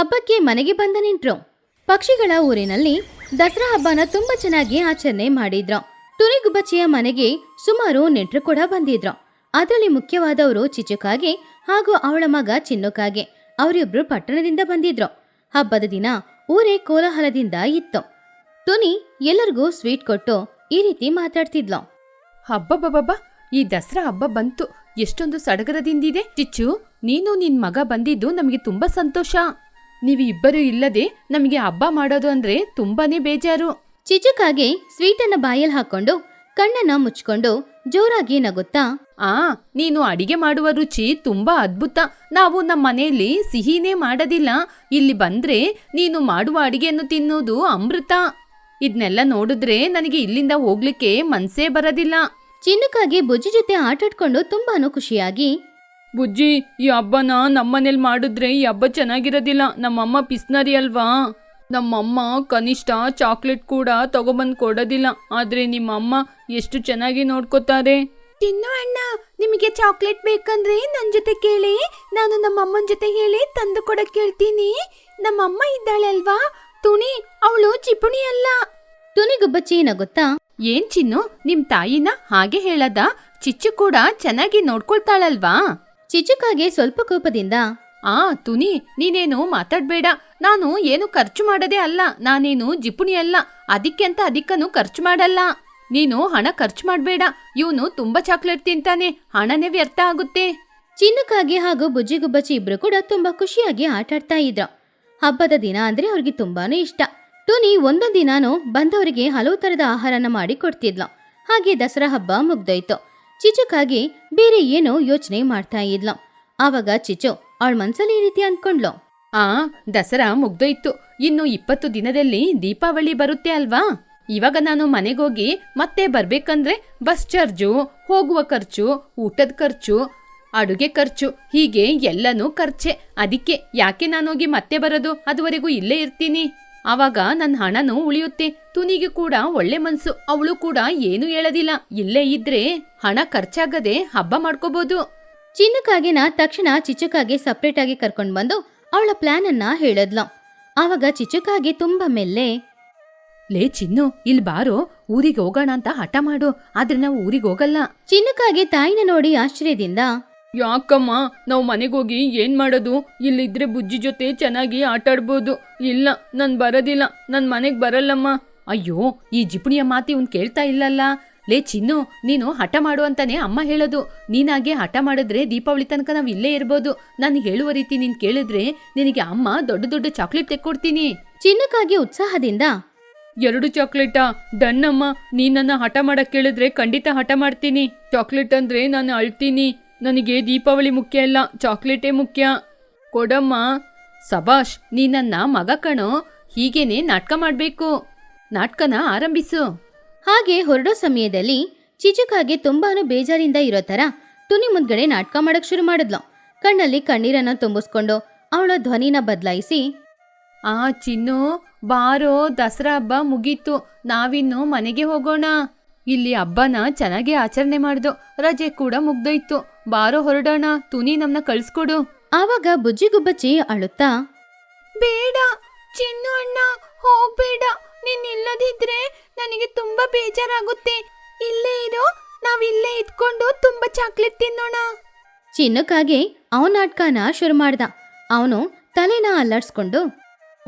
ಹಬ್ಬಕ್ಕೆ ಮನೆಗೆ ಬಂದ ನಿಂಟ್ರು. ಪಕ್ಷಿಗಳ ಊರಿನಲ್ಲಿ ದಸರಾ ಹಬ್ಬನ ತುಂಬಾ ಚೆನ್ನಾಗಿ ಆಚರಣೆ ಮಾಡಿದ್ರು. ತುನಿಗುಬ್ಬಚ್ಚಿಯ ಮನೆಗೆ ಸುಮಾರು ನೆಂಟ್ರು ಕೂಡ ಬಂದಿದ್ರು. ಅದರಲ್ಲಿ ಮುಖ್ಯವಾದವರು ಚಿಚುಕಾಗೆ ಹಾಗೂ ಅವಳ ಮಗ ಚಿನ್ನುಕಾಗೆ. ಅವರಿಬ್ರು ಪಟ್ಟಣದಿಂದ ಬಂದಿದ್ರು. ಹಬ್ಬದ ದಿನ ಊರೇ ಕೋಲಾಹಲದಿಂದ ಇತ್ತು. ತುನಿ ಎಲ್ಲರಿಗೂ ಸ್ವೀಟ್ ಕೊಟ್ಟು ಈ ರೀತಿ ಮಾತಾಡ್ತಿದ್ಲು. ಹಬ್ಬಬ್ಬಬ್ಬ ಈ ದಸರಾ ಹಬ್ಬ ಬಂತು. ಎಷ್ಟೊಂದು ಸಡಗರದಿಂದಿದೆ. ಚಿಚ್ಚು, ನೀನು ನಿನ್ ಮಗ ಬಂದಿದ್ದು ನಮಗೆ ತುಂಬಾ ಸಂತೋಷ. ನೀವು ಇಬ್ಬರು ಇಲ್ಲದೆ ನಮಗೆ ಹಬ್ಬ ಮಾಡೋದು ಅಂದ್ರೆ ತುಂಬಾನೇ ಬೇಜಾರು. ಚಿಚುಕಾಗೆ ಸ್ವೀಟನ್ನ ಬಾಯಲ್ಲಿ ಹಾಕೊಂಡು ಕಣ್ಣನ್ನ ಮುಚ್ಕೊಂಡು ಜೋರಾಗಿ ನಗುತ್ತಾ ಆ ನೀನು ಅಡಿಗೆ ಮಾಡುವ ರುಚಿ ತುಂಬಾ ಅದ್ಭುತ. ನಾವು ನಮ್ಮ ಮನೆಯಲ್ಲಿ ಸಿಹಿನೇ ಮಾಡೋದಿಲ್ಲ. ಇಲ್ಲಿ ಬಂದ್ರೆ ನೀನು ಮಾಡುವ ಅಡಿಗೆಯನ್ನು ತಿನ್ನೋದು ಅಮೃತ. ಇದನ್ನೆಲ್ಲ ನೋಡಿದ್ರೆ ನನಗೆ ಇಲ್ಲಿಂದ ಹೋಗ್ಲಿಕ್ಕೆ ಮನ್ಸೇ ಬರೋದಿಲ್ಲ. ಚಿನ್ನುಕಾಗೆ ಬುಜ್ಜಿ ಜೊತೆ ಆಟಾಡ್ಕೊಂಡು ತುಂಬಾನು ಖುಷಿಯಾಗಿ ಬುಜ್ಜಿ ಈ ಹಬ್ಬನ ನಮ್ಮನೇಲಿ ಮಾಡಿದ್ರೆ ಈ ಹಬ್ಬ ಚೆನ್ನಾಗಿರೋದಿಲ್ಲ. ನಮ್ಮಮ್ಮ ಪಿಸ್ನರಿ ಅಲ್ವಾ? ನಮ್ಮಮ್ಮ ಕನಿಷ್ಠ ಚಾಕ್ಲೇಟ್ ಕೂಡ ತಗೊಬಂದು ಕೊಡೋದಿಲ್ಲ. ಆದ್ರೆ ನಿಮ್ಮಮ್ಮ ಎಷ್ಟು ಚೆನ್ನಾಗಿ ನೋಡ್ಕೋತಾರೆ. ಚಿನ್ನು ಅಣ್ಣ ನಿಮಗೆ ಚಾಕ್ಲೇಟ್ ಬೇಕಂದ್ರೆ ನನ್ನ ಜೊತೆ ಕೇಳಿ. ನಾನು ನಮ್ಮಮ್ಮನ ಜೊತೆ ಹೇಳಿ ತಂದು ಕೊಡಕ್ಕೆ ಹೇಳ್ತೀನಿ ನಮ್ಮಮ್ಮ ಇದ್ದಾಳೆ ಅಲ್ವಾ? ತುಣಿ ಅವಳು ಚಿಪುಣಿ ಅಲ್ಲ. ತುನಿಗುಬ್ಬಚ್ಚಿ ಗೊತ್ತಾ? ಏನ್ ಚಿನ್ನು ನಿಮ್ ತಾಯಿನ ಹಾಗೆ ಹೇಳದ? ಚಿಚ್ಚು ಕೂಡ ಚೆನ್ನಾಗಿ ನೋಡ್ಕೊಳ್ತಾಳಲ್ವಾ? ಚಿಚುಕಾಗೆ ಸ್ವಲ್ಪ ಕೋಪದಿಂದ ಆ ತುನಿ ನೀನೇನು ಮಾತಾಡ್ಬೇಡ. ನಾನು ಏನು ಖರ್ಚು ಮಾಡದೇ ಅಲ್ಲ. ನಾನೇನು ಜಿಪುಣಿ ಅಲ್ಲ. ಅದಕ್ಕೆ ಅಂತ ಅದಕ್ಕನು ಖರ್ಚು ಮಾಡಲ್ಲ. ನೀನು ಹಣ ಖರ್ಚು ಮಾಡಬೇಡ. ಇವನು ತುಂಬಾ ಚಾಕ್ಲೇಟ್ ತಿಂತಾನೆ. ಹಣನೇ ವ್ಯರ್ಥ ಆಗುತ್ತೆ. ಚಿನ್ನಕ್ಕಾಗಿ ಹಾಗೂ ಬುಜ್ಜಿಗುಬ್ಬಚ್ಚಿ ಇಬ್ರು ಕೂಡ ತುಂಬಾ ಖುಷಿಯಾಗಿ ಆಟಾಡ್ತಾ ಇದ್ರು. ಹಬ್ಬದ ದಿನ ಅಂದ್ರೆ ಅವ್ರಿಗೆ ತುಂಬಾನೇ ಇಷ್ಟ. ಟುನಿ ಒಂದೊಂದ್ ದಿನಾನು ಬಂದವರಿಗೆ ಹಲವು ತರದ ಆಹಾರನ ಮಾಡಿ ಕೊಡ್ತಿದ್ಲು. ಹಾಗೆ ದಸರಾ ಹಬ್ಬ ಮುಗ್ದೋಯ್ತು. ಚಿಚುಕಾಗಿ ಬೇರೆ ಏನೋ ಯೋಚನೆ ಮಾಡ್ತಾ ಇದ್ಲು. ಆವಾಗ ಚಿಚು ಅವಳ ಮನ್ಸಲ್ಲಿ ಈ ರೀತಿ ಅಂದ್ಕೊಂಡ್ಲು. ಆ, ದಸರಾ ಮುಗ್ದೋಯ್ತು. ಇನ್ನು ಇಪ್ಪತ್ತು ದಿನದಲ್ಲಿ ದೀಪಾವಳಿ ಬರುತ್ತೆ ಅಲ್ವಾ? ಇವಾಗ ನಾನು ಮನೆಗೋಗಿ ಮತ್ತೆ ಬರ್ಬೇಕಂದ್ರೆ ಬಸ್ ಚಾರ್ಜು, ಹೋಗುವ ಖರ್ಚು, ಊಟದ ಖರ್ಚು, ಅಡುಗೆ ಖರ್ಚು, ಹೀಗೆ ಎಲ್ಲನೂ ಖರ್ಚೆ. ಅದಕ್ಕೆ ಯಾಕೆ ನಾನೋಗಿ ಮತ್ತೆ ಬರೋದು? ಅದುವರೆಗೂ ಇಲ್ಲೇ ಇರ್ತೀನಿ. ಆವಾಗ ನನ್ನ ಹಣನೂ ಉಳಿಯುತ್ತೆ. ತುನಿಗೆ ಕೂಡ ಒಳ್ಳೆ ಮನ್ಸು ಅವಳು ಕೂಡ ಏನು ಹೇಳದಿಲ್ಲ. ಇಲ್ಲೇ ಇದ್ರೆ ಹಣ ಖರ್ಚಾಗದೆ ಹಬ್ಬ ಮಾಡ್ಕೋಬಹುದು ಚಿನ್ನಕ್ಕಾಗಿನ ತಕ್ಷಣ ಚಿಚುಕಾಗೆ ಸಪ್ರೇಟ್ ಆಗಿ ಕರ್ಕೊಂಡ್ ಬಂದು ಅವಳ ಪ್ಲಾನ್ ಅನ್ನ ಹೇಳದ್ಲ. ಆವಾಗ ಚಿಚುಕಾಗೆ ತುಂಬಾ ಮೆಲ್ಲೆ ಲೇ ಚಿನ್ನು ಇಲ್ ಬಾರೋ ಊರಿಗೆ ಹೋಗೋಣ ಅಂತ ಹಠ ಮಾಡು. ಆದ್ರೆ ನಾವು ಊರಿಗೆ ಹೋಗಲ್ಲ. ಚಿನ್ನಕ್ಕಾಗೆ ತಾಯಿನ ನೋಡಿ ಆಶ್ಚರ್ಯದಿಂದ ಯಾಕಮ್ಮ ನಾವು ಮನೆಗೋಗಿ ಏನ್ ಮಾಡೋದು? ಇಲ್ಲಿದ್ರೆ ಬುಜ್ಜಿ ಜೊತೆ ಚೆನ್ನಾಗಿ ಆಟಾಡ್ಬೋದು. ಇಲ್ಲ ನಾನು ಬರೋದಿಲ್ಲ ನನ್ನ ಮನೆಗ್ ಬರಲ್ಲಮ್ಮ. ಅಯ್ಯೋ ಈ ಜಿಪುಣಿಯ ಮಾತಿ ಇವ್ನು ಕೇಳ್ತಾ ಇಲ್ಲಲ್ಲ? ಲೇ ಚಿನ್ನು ನೀನು ಹಠ ಮಾಡು ಅಂತಾನೆ ಅಮ್ಮ ಹೇಳೋದು. ನೀನಾಗೆ ಹಠ ಮಾಡಿದ್ರೆ ದೀಪಾವಳಿ ತನಕ ನಾವು ಇಲ್ಲೇ ಇರ್ಬೋದು. ನಾನು ಹೇಳುವ ರೀತಿ ನೀನ್ ಕೇಳಿದ್ರೆ ನಿನಗೆ ಅಮ್ಮ ದೊಡ್ಡ ದೊಡ್ಡ ಚಾಕ್ಲೇಟ್ ತೆಕ್ಕೊಡ್ತೀನಿ. ಚಿನ್ನಕ್ಕಾಗಿ ಉತ್ಸಾಹದಿಂದ. ಎರಡು ಚಾಕ್ಲೇಟಾ? ಡನ್ ಅಮ್ಮ ನೀನನ್ನ ಹಠ ಮಾಡಕ್ ಕೇಳಿದ್ರೆ ಖಂಡಿತ ಹಠ ಮಾಡ್ತೀನಿ. ಚಾಕ್ಲೇಟ್ ಅಂದ್ರೆ ನಾನು ಅಳ್ತೀನಿ. ನನಗೆ ದೀಪಾವಳಿ ಮುಖ್ಯ ಇಲ್ಲ ಚಾಕ್ಲೇಟೇ ಮುಖ್ಯ. ಕೊಡಮ್ಮ ಸಭಾಷ್ ನೀ ನನ್ನ ಮಗ ಕಣೋ ಹೀಗೇನೆ ನಾಟಕ ಮಾಡಬೇಕು. ನಾಟಕನ ಆರಂಭಿಸು. ಹಾಗೆ ಹೊರಡೋ ಸಮಯದಲ್ಲಿ ಚಿಚುಕಾಗೆ ತುಂಬಾನು ಬೇಜಾರಿಂದ ಇರೋ ತರ ತುನಿ ಮುಂದ್ಗಡೆ ನಾಟಕ ಮಾಡಕ್ ಶುರು ಮಾಡಿದ್ಲು. ಕಣ್ಣಲ್ಲಿ ಕಣ್ಣೀರನ್ನ ತುಂಬಿಸ್ಕೊಂಡು ಅವಳ ಧ್ವನಿನ ಬದಲಾಯಿಸಿ ಆ ಚಿನ್ನು ಬಾರೋ ದಸರಾ ಹಬ್ಬ ಮುಗೀತು ನಾವಿನ್ನು ಮನೆಗೆ ಹೋಗೋಣ. ಇಲ್ಲಿ ಹಬ್ಬನ ಚೆನ್ನಾಗಿ ಆಚರಣೆ ಮಾಡ್ದು. ರಜೆ ಕೂಡ ಮುಗ್ದೋಯ್ತು. ಬಾರೋ ಹೊರಡೋಣ ತುನಿ ನಮ್ನ ಕಳ್ಸ್ಕೊಡು. ಆವಾಗ ಬುಜ್ಜಿಗುಬ್ಬಚ್ಚಿ ಅಳುತ್ತಾ ಬೇಡ ಚಿನ್ನು ಅಣ್ಣ ಹೋಗ್ಬೇಡ. ನೀನ್ ಇಲ್ಲದಿದ್ರೆ ನನಗೆ ತುಂಬಾ ಬೇಜಾರಾಗುತ್ತೆ. ಇಲ್ಲೇ ಇರೋ ನಾವಿಲ್ಲೇ ಇದ್ಕೊಂಡು ತುಂಬಾ ಚಾಕ್ಲೇಟ್ ತಿನ್ನೋಣ. ಚಿನ್ನಕ್ಕಾಗಿ ಅವನಾಟ್ಕಾನ ನಾಟಕನ ಶುರು ಮಾಡ್ದ. ಅವನು ತಲೆನ ಅಲ್ಲಾಡ್ಸ್ಕೊಂಡು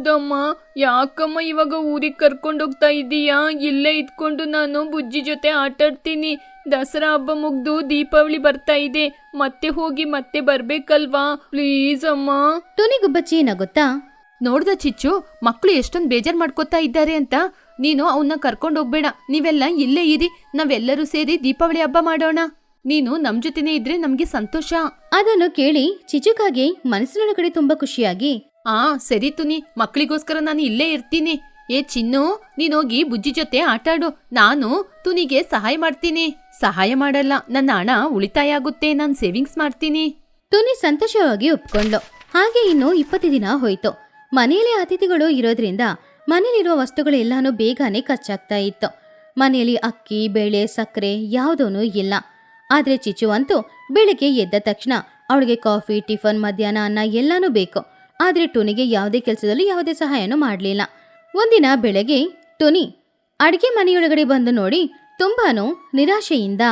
ದಮ್ಮ ಯಾಕಮ್ಮ ಇವಾಗ ಊರಿಗೆ ಕರ್ಕೊಂಡು ಹೋಗ್ತಾ ಇದ್ದೀಯಾ ಇಲ್ಲೇ ಇದ್ಕೊಂಡು ನಾನು ಬುಜ್ಜಿ ಜೊತೆ ಆಟಾಡ್ತೀನಿ. ದಸರಾ ಹಬ್ಬ ಮುಗ್ದು ದೀಪಾವಳಿ ಬರ್ತಾ ಇದೆ. ಮತ್ತೆ ಹೋಗಿ ಮತ್ತೆ ಬರ್ಬೇಕಲ್ವಾ? ಪ್ಲೀಸ್ ಅಮ್ಮ. ತುನಿಗುಬ್ಬಚ್ಚಿ ಏನಾಗುತ್ತಾ ನೋಡ್ದ ಚಿಚ್ಚು ಮಕ್ಕಳು ಎಷ್ಟೊಂದು ಬೇಜಾರ್ ಮಾಡ್ಕೋತಾ ಇದ್ದಾರೆ ಅಂತ. ನೀನು ಅವನ್ನ ಕರ್ಕೊಂಡು ಹೋಗ್ಬೇಡ. ನೀವೆಲ್ಲ ಇಲ್ಲೇ ಇರಿ. ನಾವೆಲ್ಲರೂ ಸೇರಿ ದೀಪಾವಳಿ ಹಬ್ಬ ಮಾಡೋಣ. ನೀನು ನಮ್ ಜೊತೆನೇ ಇದ್ರೆ ನಮ್ಗೆ ಸಂತೋಷ. ಅದನ್ನು ಕೇಳಿ ಚಿಚುಕಾಗೆ ಮನಸ್ಸಿನೊಳಗಡೆ ತುಂಬಾ ಖುಷಿಯಾಗಿ ಆ, ಸರಿ ತುನಿ ಮಕ್ಕಳಿಗೋಸ್ಕರ ನಾನು ಇಲ್ಲೇ ಇರ್ತೀನಿ. ಏ ಚಿನ್ನು ನೀನೋಗಿ ಬುಜ್ಜಿ ಜೊತೆ ಆಟಾಡು. ನಾನು ತುನಿಗೆ ಸಹಾಯ ಮಾಡ್ತೀನಿ. ಸಹಾಯ ಮಾಡಲ್ಲ, ನನ್ನ ಹಣ ಉಳಿತಾಯ ಆಗುತ್ತೆ. ನಾನು ಸೇವಿಂಗ್ಸ್ ಮಾಡ್ತೀನಿ. ತುನಿ ಸಂತೋಷವಾಗಿ ಒಪ್ಕೊಂಡ್ಲು. ಹಾಗೆ ಇನ್ನು ಇಪ್ಪತ್ತು ದಿನ ಹೋಯ್ತು. ಮನೆಯಲ್ಲಿ ಅತಿಥಿಗಳು ಇರೋದ್ರಿಂದ ಮನೇಲಿರೋ ವಸ್ತುಗಳೆಲ್ಲಾನು ಬೇಗನೆ ಖರ್ಚಾಗ್ತಾ ಇತ್ತು. ಮನೆಯಲ್ಲಿ ಅಕ್ಕಿ, ಬೇಳೆ, ಸಕ್ಕರೆ ಯಾವುದೂ ಇಲ್ಲ. ಆದ್ರೆ ಚಿಚು ಅಂತೂ ಬೆಳಿಗ್ಗೆ ಎದ್ದ ತಕ್ಷಣ ಅವಳಿಗೆ ಕಾಫಿ, ಟಿಫನ್, ಮಧ್ಯಾಹ್ನ ಅನ್ನ ಎಲ್ಲಾನು ಬೇಕು. ಆದ್ರೆ ಟೋನಿಗೆ ಯಾವುದೇ ಕೆಲಸದಲ್ಲಿ ಯಾವುದೇ ಸಹಾಯನೂ ಮಾಡಲಿಲ್ಲ. ಒಂದಿನ ಬೆಳಗ್ಗೆ ಟೊನಿ ಅಡಿಗೆ ಮನೆಯೊಳಗಡೆ ಬಂದು ನೋಡಿ ತುಂಬಾನು ನಿರಾಶೆಯಿಂದ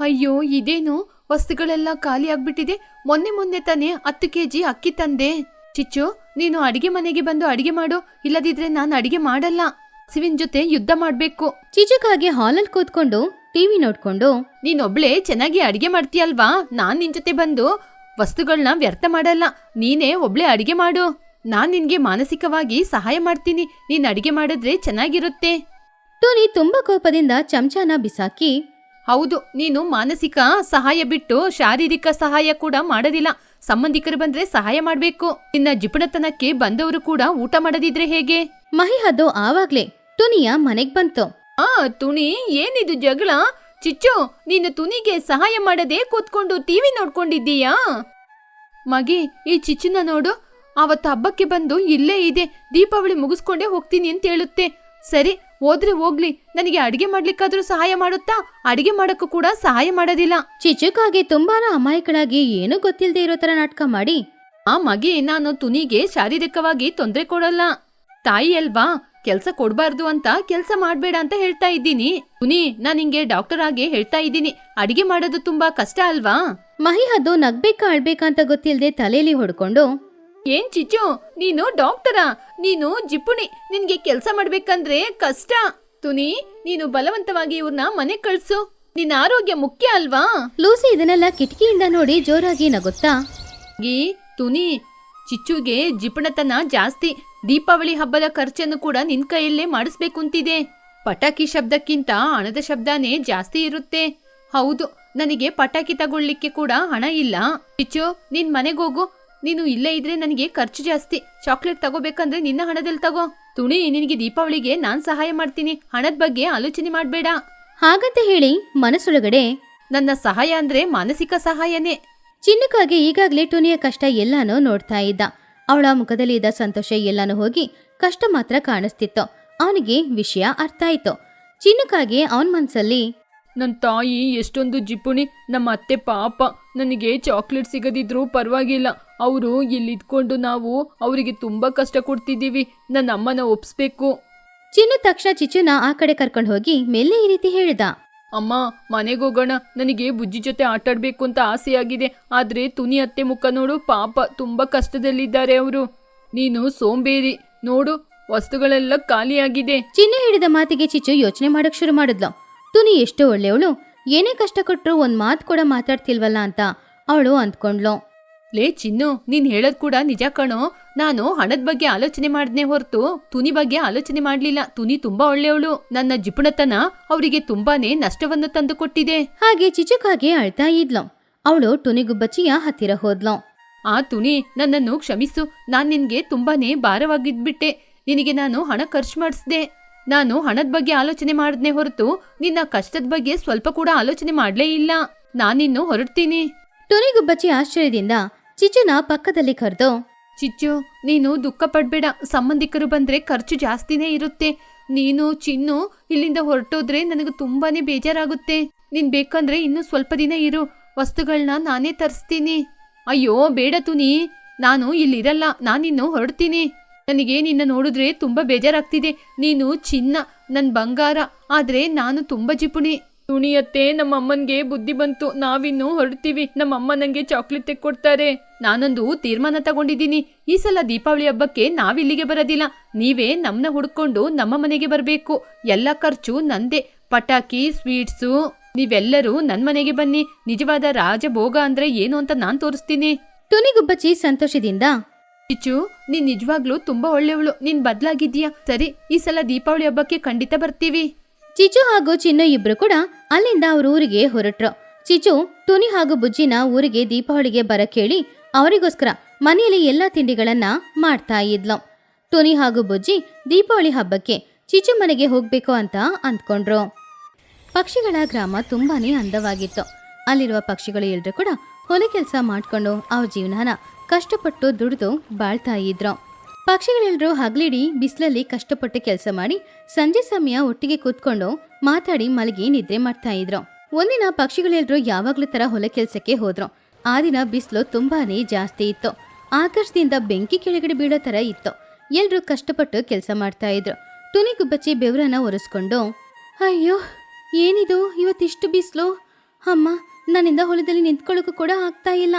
ಅಯ್ಯೋ ಇದೇನು? ವಸ್ತುಗಳೆಲ್ಲ ಖಾಲಿ ಆಗ್ಬಿಟ್ಟಿದೆ. ಮೊನ್ನೆ ಮೊನ್ನೆ ತಾನೇ ಹತ್ತು ಕೆಜಿ ಅಕ್ಕಿ ತಂದೆ. ಚಿಚ್ಚು ನೀನು ಅಡಿಗೆ ಮನೆಗೆ ಬಂದು ಅಡಿಗೆ ಮಾಡು. ಇಲ್ಲದಿದ್ರೆ ನಾನು ಅಡಿಗೆ ಮಾಡಲ್ಲ. ಸಿವಿನ್ ಜೊತೆ ಯುದ್ಧ ಮಾಡ್ಬೇಕು. ಚಿಚುಕಾಗೆ ಹಾಲಲ್ಲಿ ಕೂತ್ಕೊಂಡು ಟಿವಿ ನೋಡ್ಕೊಂಡು ನೀನೊಬ್ಳೆ ಚೆನ್ನಾಗಿ ಅಡಿಗೆ ಮಾಡ್ತೀಯಲ್ವಾ? ನಾನ್ ನಿನ್ ಜೊತೆ ಬಂದು ವಸ್ತುಗಳನ್ನ ವ್ಯರ್ಥ ಮಾಡಲ್ಲ. ನೀನೇ ಒಬ್ಳೆ ಅಡಿಗೆ ಮಾಡು. ನಾನು ನಿನ್ಗೆ ಮಾನಸಿಕವಾಗಿ ಸಹಾಯ ಮಾಡ್ತೀನಿ. ನೀನ್ ಅಡಿಗೆ ಮಾಡಿದ್ರೆ ಚೆನ್ನಾಗಿರುತ್ತೆ. ಟುನಿ ತುಂಬಾ ಕೋಪದಿಂದ ಚಮಚನ ಬಿಸಾಕಿ ಹೌದು ನೀನು ಮಾನಸಿಕ ಸಹಾಯ ಬಿಟ್ಟು ಶಾರೀರಿಕ ಸಹಾಯ ಕೂಡ ಮಾಡೋದಿಲ್ಲ. ಸಂಬಂಧಿಕರು ಬಂದ್ರೆ ಸಹಾಯ ಮಾಡಬೇಕು. ನಿನ್ನ ಜಿಪುಣತನಕ್ಕೆ ಬಂದವರು ಕೂಡ ಊಟ ಮಾಡದಿದ್ರೆ ಹೇಗೆ? ಮಹಿಹದ್ದು ಆವಾಗ್ಲೇ ಟುನಿಯ ಮನೆಗ್ ಬಂತು. ಆ ತುಣಿ ಏನಿದು ಜಗಳ? ಚಿಚ್ಚು ನೀನು ತುನಿಗೆ ಸಹಾಯ ಮಾಡದೆ ಕೂತ್ಕೊಂಡು ಟಿವಿ ನೋಡ್ಕೊಂಡಿದ್ದೀಯಾ? ಮಗಿ ಈ ಚಿಚ್ಚುನ ನೋಡು. ಅವತ್ತು ಹಬ್ಬಕ್ಕೆ ಬಂದು ಇಲ್ಲೇ ಇದೆ. ದೀಪಾವಳಿ ಮುಗಿಸ್ಕೊಂಡೇ ಹೋಗ್ತೀನಿ ಅಂತ ಹೇಳುತ್ತೆ. ಸರಿ ಹೋದ್ರೆ ಹೋಗ್ಲಿ. ನನಗೆ ಅಡಿಗೆ ಮಾಡ್ಲಿಕ್ಕಾದ್ರೂ ಸಹಾಯ ಮಾಡುತ್ತಾ? ಅಡಿಗೆ ಮಾಡಕ್ಕೂ ಕೂಡ ಸಹಾಯ ಮಾಡೋದಿಲ್ಲ. ಚಿಚುಕಾಗಿ ತುಂಬಾನ ಅಮಾಯಕಳಾಗಿ ಏನೂ ಗೊತ್ತಿಲ್ಲದೆ ಇರೋ ತರ ನಾಟಕ ಮಾಡಿ. ಆ ಮಗಿ ನಾನು ತುನಿಗೆ ಶಾರೀರಿಕವಾಗಿ ತೊಂದರೆ ಕೊಡಲ್ಲ. ತಾಯಿ ಅಲ್ವಾ? ಕೆಲ್ಸ ಕೊಡ್ಬಾರ್ದು ಅಂತ ಕೆಲ್ಸ ಮಾಡ್ಬೇಡ ಅಂತ ಹೇಳ್ತಾ ಇದ್ದೀನಿ. ತುನಿ ನಾನ್ ನಿಂಗೆ ಡಾಕ್ಟರ್ ಆಗಿ ಹೇಳ್ತಾ ಇದ್ದೀನಿ. ಅಡಿಗೆ ಮಾಡೋದು ತುಂಬಾ ಕಷ್ಟ ಅಲ್ವಾ? ಮಹಿ ಅದು ನಗ್ಬೇಕಾ ಅಳ್ಬೇಕಾ ಅಂತ ಗೊತ್ತಿಲ್ಲದೆ ತಲೆಯಲ್ಲಿ ಹೊಡ್ಕೊಂಡು ಏನ್ ಚಿಚು ನೀನು ಡಾಕ್ಟರಾ? ನೀನು ಜಿಪುಣಿ. ನಿನ್ಗೆ ಕೆಲ್ಸ ಮಾಡ್ಬೇಕಂದ್ರೆ ಕಷ್ಟ. ತುನಿ ನೀನು ಬಲವಂತವಾಗಿ ಇವ್ರನ್ನ ಮನೆ ಕಳ್ಸು. ನಿನ್ನ ಆರೋಗ್ಯ ಮುಖ್ಯ ಅಲ್ವಾ? ಲೂಸಿ ಇದನ್ನೆಲ್ಲ ಕಿಟಕಿಯಿಂದ ನೋಡಿ ಜೋರಾಗಿ ನಗುತ್ತಾ ಗಿ ತುನಿ ಚಿಚ್ಚುಗೆ ಜಿಪುಣತನ ಜಾಸ್ತಿ. ದೀಪಾವಳಿ ಹಬ್ಬದ ಖರ್ಚನ್ನು ಕೂಡ ನಿನ್ ಕೈಯಲ್ಲೇ ಮಾಡಿಸ್ಬೇಕು ಅಂತಿದೆ ಪಟಾಕಿ ಶಬ್ದಕ್ಕಿಂತ ಹಣದ ಶಬ್ದನೇ ಜಾಸ್ತಿ ಇರುತ್ತೆ. ಹೌದು ನನಗೆ ಪಟಾಕಿ ತಗೊಳ್ಳಿಕ್ಕೆ ಕೂಡ ಹಣ ಇಲ್ಲ. ಚಿಚ್ಚು ನಿನ್ ಮನೆಗೋಗು ನೀನು ಇಲ್ಲೇ ಇದ್ರೆ ನನಗೆ ಖರ್ಚು ಜಾಸ್ತಿ. ಚಾಕ್ಲೇಟ್ ತಗೋಬೇಕಂದ್ರೆ ನಿನ್ನ ಹಣದಲ್ಲಿ ತಗೋ. ತುಣಿ ನಿನಗೆ ದೀಪಾವಳಿಗೆ ನಾನ್ ಸಹಾಯ ಮಾಡ್ತೀನಿ. ಹಣದ ಬಗ್ಗೆ ಆಲೋಚನೆ ಮಾಡ್ಬೇಡ. ಹಾಗಂತ ಹೇಳಿ ಮನಸ್ಸೊಳಗಡೆ ನನ್ನ ಸಹಾಯ ಅಂದ್ರೆ ಮಾನಸಿಕ ಸಹಾಯನೇ. ಚಿನ್ನಕ್ಕಾಗಿ ಈಗಾಗ್ಲೇ ಟುನಿಯ ಕಷ್ಟ ಎಲ್ಲಾನು ನೋಡ್ತಾ ಇದ್ದ. ಅವಳ ಮುಖದಲ್ಲಿ ಇದ್ದ ಸಂತೋಷ ಎಲ್ಲಾನು ಹೋಗಿ ಕಷ್ಟ ಮಾತ್ರ ಕಾಣಿಸ್ತಿತ್ತು. ಅವನಿಗೆ ವಿಷಯ ಅರ್ಥ ಆಯ್ತು. ಚಿನ್ನಕ್ಕಾಗಿ ಅವನ ಮನಸ್ಸಲ್ಲಿ ನನ್ನ ತಾಯಿ ಎಷ್ಟೊಂದು ಜಿಪುಣಿ ನಮ್ಮ ಅತ್ತೆ ಪಾಪ ನನಗೆ ಚಾಕ್ಲೇಟ್ ಸಿಗದಿದ್ರೂ ಪರವಾಗಿಲ್ಲ. ಅವರು ಇಲ್ಲಿದ್ಕೊಂಡು ನಾವು ಅವರಿಗೆ ತುಂಬ ಕಷ್ಟ ಕೊಡ್ತಿದ್ದೀವಿ. ನನ್ನ ಅಮ್ಮನ ಒಪ್ಸ್ಬೇಕು. ಚಿನ್ನ ತಕ್ಷಣ ಚಿಚುನ ಆ ಕಡೆ ಕರ್ಕೊಂಡು ಹೋಗಿ ಮೇಲೆ ಈ ರೀತಿ ಹೇಳ್ದ? ಅಮ್ಮ ಮನೆಗೋಗೋಣ ನನಗೆ ಬುಜ್ಜಿ ಜೊತೆ ಆಟಾಡ್ಬೇಕು ಅಂತ ಆಸೆಯಾಗಿದೆ. ಆದರೆ ತುನಿ ಅತ್ತೆ ಮುಖ ನೋಡು, ಪಾಪ ತುಂಬ ಕಷ್ಟದಲ್ಲಿದ್ದಾರೆ ಅವರು. ನೀನು ಸೋಂಬೇರಿ. ನೋಡು, ವಸ್ತುಗಳೆಲ್ಲ ಖಾಲಿಯಾಗಿದೆ. ಚಿನ್ನ ಹಿಡಿದ ಮಾತಿಗೆ ಚಿಚು ಯೋಚನೆ ಮಾಡಕ್ ಶುರು ಮಾಡಿದ್ಲು. ತುನಿ ಎಷ್ಟು ಒಳ್ಳೆಯವಳು. ಏನೇ ಕಷ್ಟ ಕೊಟ್ಟರು ಒಂದ್ ಮಾತು ಕೂಡ ಮಾತಾಡ್ತಿಲ್ವಲ್ಲ ಅಂತ ಅವಳು ಅಂದ್ಕೊಂಡ್ಲು ಲೇ ಚಿನ್ನು ನೀನ್ ಹೇಳದ್ ಕೂಡ ನಿಜ ಕಣೋ. ನಾನು ಹಣದ ಬಗ್ಗೆ ಆಲೋಚನೆ ಮಾಡ್ದೆ ಹೊರತು ತುನಿ ಬಗ್ಗೆ ಆಲೋಚನೆ ಮಾಡ್ಲಿಲ್ಲ. ತುನಿ ತುಂಬಾ ಒಳ್ಳೆಯವಳು. ನನ್ನ ಜಿಪುಣತನ ಅವರಿಗೆ ತುಂಬಾನೇ ನಷ್ಟವನ್ನು ತಂದು ಕೊಟ್ಟಿದೆ. ಹಾಗೆ ಚಿಚುಕಾಗೆ ಅಳ್ತಾ ಇದ್ಲು. ಅವಳು ಟುನಿಗುಬ್ಬಚ್ಚಿಯ ಹತ್ತಿರ ಹೋದ್ಲು. ಆ ತುನಿ ನನ್ನನ್ನು ಕ್ಷಮಿಸು. ನಾನ್ ನಿನ್ಗೆ ತುಂಬಾನೇ ಭಾರವಾಗಿದ್ಬಿಟ್ಟೆ. ನಿನಗೆ ನಾನು ಹಣ ಖರ್ಚು ಮಾಡಿಸ್ದೆ. ನಾನು ಹಣದ ಬಗ್ಗೆ ಆಲೋಚನೆ ಮಾಡಿದ್ನೆ ಹೊರತು ನಿನ್ನ ಕಷ್ಟದ ಬಗ್ಗೆ ಸ್ವಲ್ಪ ಕೂಡ ಆಲೋಚನೆ ಮಾಡ್ಲೇ ಇಲ್ಲ. ನಾನಿನ್ನು ಹೊರಡ್ತೀನಿ. ಟುನಿಗುಬ್ಬಚ್ಚಿ ಆಶ್ಚರ್ಯದಿಂದ ಚಿಚ್ಚುನ ಪಕ್ಕದಲ್ಲಿ ಕರೆದು, ಚಿಚ್ಚು, ನೀನು ದುಃಖ ಪಡ್ಬೇಡ. ಸಂಬಂಧಿಕರು ಬಂದ್ರೆ ಖರ್ಚು ಜಾಸ್ತಿನೇ ಇರುತ್ತೆ. ನೀನು, ಚಿನ್ನು ಇಲ್ಲಿಂದ ಹೊರಟೋದ್ರೆ ನನಗೆ ತುಂಬಾನೇ ಬೇಜಾರಾಗುತ್ತೆ. ನೀನ್ ಬೇಕಂದ್ರೆ ಇನ್ನು ಸ್ವಲ್ಪ ದಿನ ಇರು. ವಸ್ತುಗಳನ್ನ ನಾನೇ ತರಿಸ್ತೀನಿ. ಅಯ್ಯೋ, ಬೇಡ ತುನಿ. ನಾನು ಇಲ್ಲಿರಲ್ಲ. ನಾನಿನ್ನು ಹೊರಡ್ತೀನಿ. ನನಗೆ ನಿನ್ನ ನೋಡಿದ್ರೆ ತುಂಬಾ ಬೇಜಾರಾಗ್ತಿದೆ. ನೀನು ಚಿನ್ನ ನನ್ನ ಬಂಗಾರ. ಆದ್ರೆ ನಾನು ತುಂಬಾ ಜಿಪುಣಿ. ತುಣಿಯತ್ತೆ ನಮ್ಮ ಅಮ್ಮನ್ಗೆ ಬುದ್ಧಿ ಬಂತು ನಾವಿನ್ನು ಹೊರಡ್ತೀವಿ. ನಮ್ಮ ಅಮ್ಮ ನಂಗೆ ಚಾಕ್ಲೇಟ್ ತೆಕ್ಕೊಡ್ತಾರೆ. ನಾನೊಂದು ತೀರ್ಮಾನ ತಗೊಂಡಿದ್ದೀನಿ. ಈ ಸಲ ದೀಪಾವಳಿ ಹಬ್ಬಕ್ಕೆ ನಾವಿಲ್ಲಿಗೆ ಬರೋದಿಲ್ಲ. ನೀವೇ ನಮ್ಮನ್ನ ಹುಡ್ಕೊಂಡು ನಮ್ಮ ಮನೆಗೆ ಬರಬೇಕು. ಎಲ್ಲ ಖರ್ಚು ನಂದೇ. ಪಟಾಕಿ ಸ್ವೀಟ್ಸು ನೀವೆಲ್ಲರೂ ನನ್ನ ಮನೆಗೆ ಬನ್ನಿ. ನಿಜವಾದ ರಾಜಭೋಗ ಅಂದ್ರೆ ಏನು ಅಂತ ನಾನು ತೋರಿಸ್ತೀನಿ. ತುನಿಗುಬ್ಬಚ್ಚಿ ಸಂತೋಷದಿಂದ ಚಿಚು ನೀನ್ ನಿಜವಾಗ್ಲೂ ತುಂಬಾ ಒಳ್ಳೆಯವಳು. ನೀನ್ ಬದ್ಲಾಗಿದ್ಯಾ ಸರಿ ಈ ಸಲ ದೀಪಾವಳಿ ಹಬ್ಬಕ್ಕೆ ಖಂಡಿತ ಬರ್ತೀವಿ. ಚಿಚು ಹಾಗೂ ಚಿನ್ನು ಇಬ್ರು ಕೂಡ ಅಲ್ಲಿಂದ ಅವ್ರ ಊರಿಗೆ ಹೊರಟ್ರು. ಚಿಚು ಟುನಿ ಹಾಗೂ ಬುಜ್ಜಿನ ಊರಿಗೆ ದೀಪಾವಳಿಗೆ ಬರಕೇಳಿ ಅವರಿಗೋಸ್ಕರ ಮನೆಯಲ್ಲಿ ಎಲ್ಲಾ ತಿಂಡಿಗಳನ್ನ ಮಾಡ್ತಾ ಇದ್ಲು. ಟುನಿ ಹಾಗೂ ಬುಜ್ಜಿ ದೀಪಾವಳಿ ಹಬ್ಬಕ್ಕೆ ಚಿಚು ಮನೆಗೆ ಹೋಗ್ಬೇಕು ಅಂತ ಅಂದ್ಕೊಂಡ್ರು. ಪಕ್ಷಿಗಳ ಗ್ರಾಮ ತುಂಬಾನೇ ಅಂದವಾಗಿತ್ತು. ಅಲ್ಲಿರುವ ಪಕ್ಷಿಗಳು ಎಲ್ರು ಕೂಡ ಹೊಲ ಕೆಲಸ ಮಾಡಿಕೊಂಡು ಅವ್ರ ಜೀವನನ ಕಷ್ಟಪಟ್ಟು ದುಡಿದು ಬಾಳ್ತಾ ಇದ್ರು. ಪಕ್ಷಿಗಳೆಲ್ಲರೂ ಹಗಲಿಡಿ, ಬಿಸಿಲಲ್ಲಿ ಕಷ್ಟಪಟ್ಟು ಕೆಲಸ ಮಾಡಿ ಸಂಜೆ ಸಮಯ ಒಟ್ಟಿಗೆ ಕೂತ್ಕೊಂಡು ಮಾತಾಡಿ ಮಲಗಿ ನಿದ್ರೆ ಮಾಡ್ತಾ ಇದ್ರು. ಒಂದಿನ ಪಕ್ಷಿಗಳೆಲ್ಲರೂ ಯಾವಾಗ್ಲೂ ತರ ಹೊಲ ಕೆಲಸಕ್ಕೆ ಹೋದ್ರು. ಆ ದಿನ ಬಿಸಿಲು ತುಂಬಾನೇ ಜಾಸ್ತಿ ಇತ್ತು. ಆಕಾಶದಿಂದ ಬೆಂಕಿ ಕೆಳಗಡೆ ಬೀಳೋ ತರ ಇತ್ತು. ಎಲ್ಲರೂ ಕಷ್ಟಪಟ್ಟು ಕೆಲಸ ಮಾಡ್ತಾ ಇದ್ರು. ತುನಿ ಗುಬ್ಬಚ್ಚಿ ಬೆವರನ್ನ ಒರೆಸ್ಕೊಂಡು, ಅಯ್ಯೋ, ಏನಿದು? ಇವತ್ತಿಷ್ಟು ಬಿಸಿಲು? ಅಮ್ಮ, ನನ್ನಿಂದ ಹೊಲದಲ್ಲಿ ನಿಂತ್ಕೊಳ್ಳೋಕ್ಕೂ ಕೂಡ ಆಗ್ತಾ ಇಲ್ಲ.